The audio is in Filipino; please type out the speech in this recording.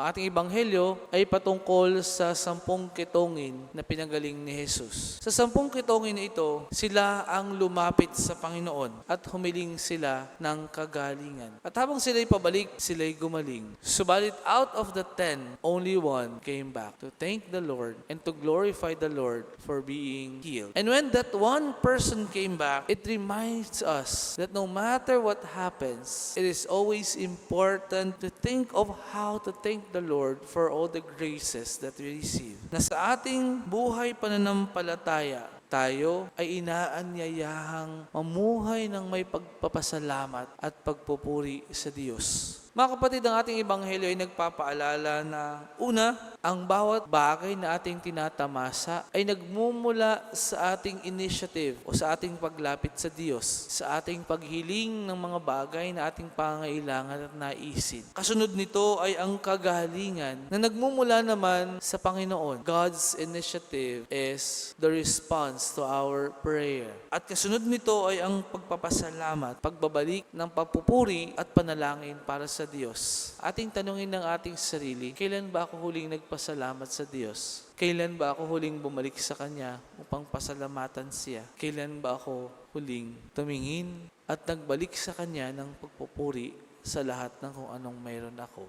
Ang ating ebanghelyo ay patungkol sa sampung kitongin na pinagaling ni Jesus. Sa sampung kitongin na ito, sila ang lumapit sa Panginoon at humiling sila ng kagalingan. At habang sila'y pabalik, sila'y gumaling. Subalit out of the ten, only one came back to thank the Lord and to glorify the Lord for being healed. And when that one person came back, it reminds us that no matter what happens, it is always important to think of how to thank the Lord for all the graces that we receive. Na sa ating buhay pananampalataya, tayo ay inaanyayahang mamuhay ng may pagpapasalamat at pagpupuri sa Diyos. Mga kapatid, ang ating ebanghelyo ay nagpapaalala na una, ang bawat bagay na ating tinatamasa ay nagmumula sa ating initiative o sa ating paglapit sa Diyos, sa ating paghiling ng mga bagay na ating pangailangan at naisin. Kasunod nito ay ang kagalingan na nagmumula naman sa Panginoon. God's initiative is the response to our prayer. At kasunod nito ay ang pagpapasalamat, pagbabalik ng papupuri at panalangin para sa Diyos. Ating tanungin ng ating sarili, kailan ba ako huling nagpasalamat sa Diyos? Kailan ba ako huling bumalik sa Kanya upang pasalamatan siya? Kailan ba ako huling tumingin at nagbalik sa Kanya ng pagpupuri sa lahat ng kung anong mayroon ako?